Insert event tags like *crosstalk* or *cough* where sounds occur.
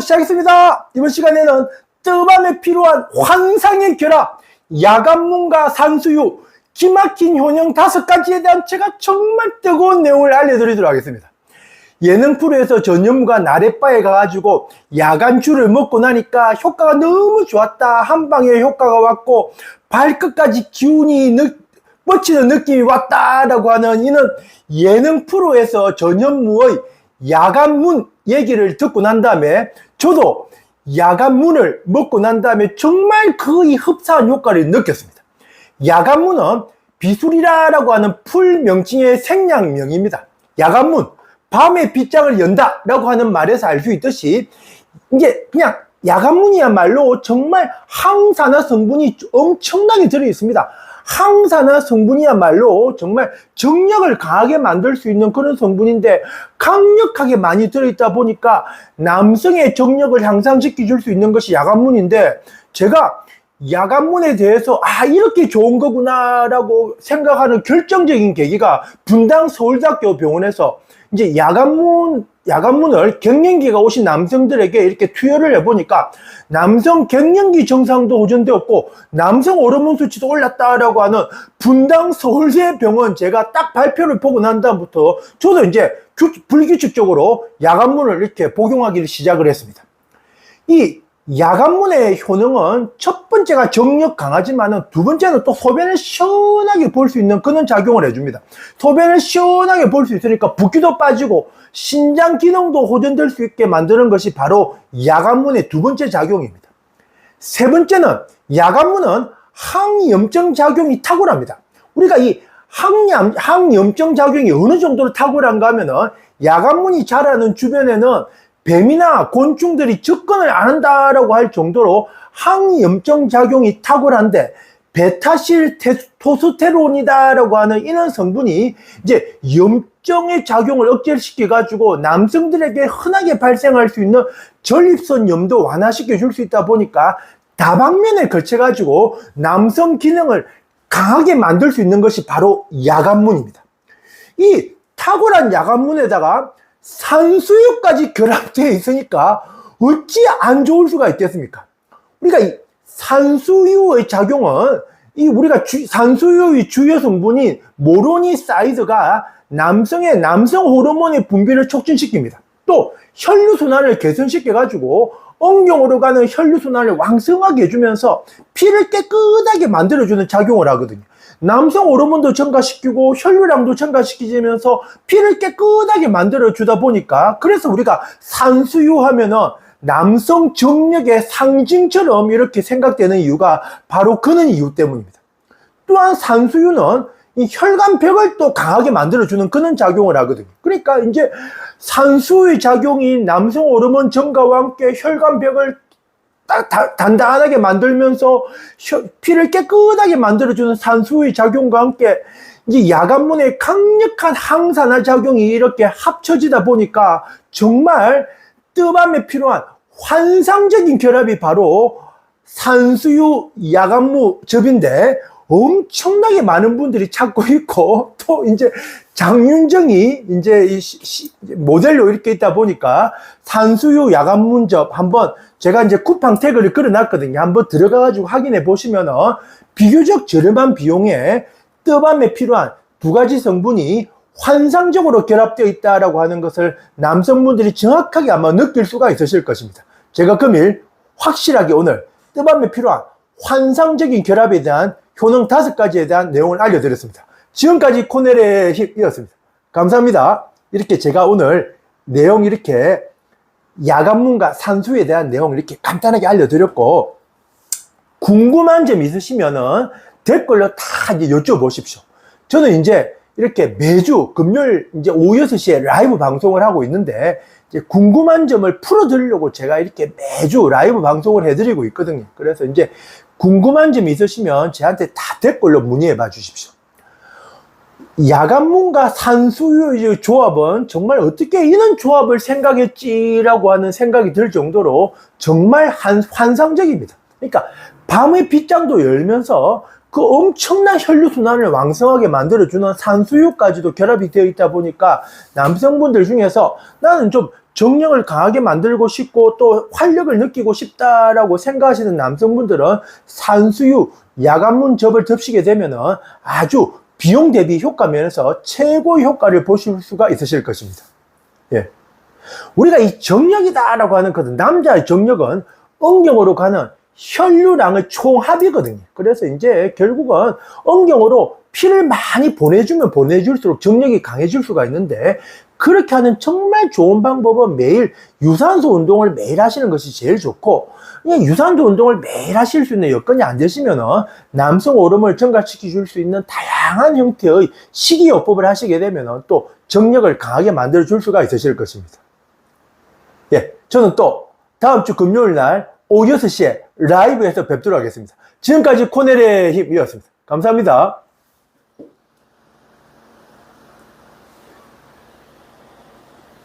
시작했습니다. 이번 시간에는 뜨밤에 필요한 환상의 결합, 야간문과 산수유, 기막힌 효능 다섯 가지에 대한 제가 정말 뜨거운 내용을 알려드리도록 하겠습니다. 예능 프로에서 전현무가 나래바에 가가지고 야간주를 먹고 나니까 효과가 너무 좋았다. 한 방에 효과가 왔고 발끝까지 기운이 느, 뻗치는 느낌이 왔다라고 하는 이는 예능 프로에서 전현무의 야간문 얘기를 듣고 난 다음에 저도 야간문을 먹고 난 다음에 정말 거의 흡사한 효과를 느꼈습니다. 야간문은 비수리라라고 하는 풀 명칭의 생략명입니다. 야간문, 밤에 빗장을 연다 라고 하는 말에서 알 수 있듯이 이게 그냥 야간문이야말로 정말 항산화 성분이 엄청나게 들어 있습니다. 항산화 성분이야말로 정말 정력을 강하게 만들 수 있는 그런 성분인데 강력하게 많이 들어있다 보니까 남성의 정력을 향상시켜 줄 수 있는 것이 야간문인데 제가 야간문에 대해서 아 이렇게 좋은 거구나라고 생각하는 결정적인 계기가 분당 서울대학교 병원에서 이제 야간문 야간문을 갱년기가 오신 남성들에게 이렇게 투여를 해보니까 남성 갱년기 정상도 호전되었고 남성 호르몬 수치도 올랐다라고 하는 분당 서울대 병원 제가 딱 발표를 보고 난 다음부터 저도 이제 규- 불규칙적으로 야간문을 이렇게 복용하기를 시작을 했습니다. 이 야간문의 효능은 첫 번째가 정력 강하지만은 두 번째는 또 소변을 시원하게 볼 수 있는 그런 작용을 해줍니다. 소변을 시원하게 볼 수 있으니까 붓기도 빠지고 신장 기능도 호전될 수 있게 만드는 것이 바로 야간문의 두 번째 작용입니다. 세 번째는 야간문은 항염증 작용이 탁월합니다. 우리가 이 항염, 항염증 작용이 어느 정도로 탁월한가 하면은 야간문이 자라는 주변에는 뱀이나 곤충들이 접근을 안 한다라고 할 정도로 항염증 작용이 탁월한데 베타실 토스테론이다라고 하는 이런 성분이 이제 염증의 작용을 억제시켜 가지고 남성들에게 흔하게 발생할 수 있는 전립선 염도 완화시켜 줄 수 있다 보니까 다방면에 걸쳐 가지고 남성 기능을 강하게 만들 수 있는 것이 바로 야간문입니다. 이 탁월한 야간문에다가 산수유까지 결합되어 있으니까 어찌 안 좋을 수가 있겠습니까? 우리가 이 산수유의 작용은 이 우리가 주- 산수유의 주요 성분인 모로니 사이드가 남성의 남성 호르몬의 분비를 촉진시킵니다. 또 혈류순환을 개선시켜 가지고 엉경으로 가는 혈류순환을 왕성하게 해주면서 피를 깨끗하게 만들어주는 작용을 하거든요. 남성 호르몬도 증가시키고 혈류량도 증가시키면서 피를 깨끗하게 만들어 주다 보니까 그래서 우리가 산수유 하면은 남성 정력의 상징처럼 이렇게 생각되는 이유가 바로 그는 이유 때문입니다. 또한 산수유는 이 혈관벽을 또 강하게 만들어주는 그런 작용을 하거든요. 그러니까 이제 산수유의 작용이 남성 호르몬 증가와 함께 혈관벽을 딱 다- 단단하게 만들면서 혈- 피를 깨끗하게 만들어주는 산수유의 작용과 함께 이제 야간문의 강력한 항산화 작용이 이렇게 합쳐지다 보니까 정말 뜨밤에 필요한 환상적인 결합이 바로 산수유 야간무 접인데 엄청나게 많은 분들이 찾고 있고 *laughs* 또 이제 장윤정이 이제 모델로 이렇게 있다 보니까 산수유 야간 문접 한번 제가 이제 쿠팡 태그를 걸어놨거든요. 한번 들어가가지고 확인해 보시면은 비교적 저렴한 비용에 뜨밤에 필요한 두 가지 성분이 환상적으로 결합되어 있다라고 하는 것을 남성분들이 정확하게 아마 느낄 수가 있으실 것입니다. 제가 금일 확실하게 오늘 뜨밤에 필요한 환상적인 결합에 대한 효능 다섯 가지에 대한 내용을 알려드렸습니다. 지금까지 코넬의 힙이었습니다. 감사합니다. 이렇게 제가 오늘 내용 이렇게 야간문과 산수에 대한 내용 이렇게 간단하게 알려드렸고 궁금한 점 있으시면은 댓글로 다 이제 여쭤보십시오. 저는 이제 이렇게 매주 금요일 이제 오후 6시에 라이브 방송을 하고 있는데 이제 궁금한 점을 풀어드리려고 제가 이렇게 매주 라이브 방송을 해드리고 있거든요. 그래서 이제 궁금한 점이 있으시면 저한테 다 댓글로 문의해 봐 주십시오. 야간문과 산수유의 조합은 정말 어떻게 이런 조합을 생각했지라고 하는 생각이 들 정도로 정말 한, 환상적입니다. 그러니까 밤의 빗장도 열면서 그 엄청난 혈류순환을 왕성하게 만들어주는 산수유까지도 결합이 되어 있다 보니까 남성분들 중에서 나는 좀 정력을 강하게 만들고 싶고 또 활력을 느끼고 싶다라고 생각하시는 남성분들은 산수유 야간문 접을 덮시게 되면은 아주 비용 대비 효과 면에서 최고 효과를 보실 수가 있으실 것입니다. 예. 우리가 이 정력이다라고 하는 것은 남자의 정력은 엉경으로 가는 혈류량의 총합이거든요. 그래서 이제 결국은 엉경으로 피를 많이 보내주면 보내줄수록 정력이 강해질 수가 있는데 그렇게 하는 정말 좋은 방법은 매일 유산소 운동을 매일 하시는 것이 제일 좋고 그냥 유산소 운동을 매일 하실 수 있는 여건이 안 되시면은 남성 호르몬을 증가시켜 줄 수 있는 다양한 형태의 식이요법을 하시게 되면은 또 정력을 강하게 만들어 줄 수가 있으실 것입니다. 예, 저는 또 다음 주 금요일 날 오후 6시에 라이브에서 뵙도록 하겠습니다. 지금까지 코넬의 힘이었습니다. 감사합니다.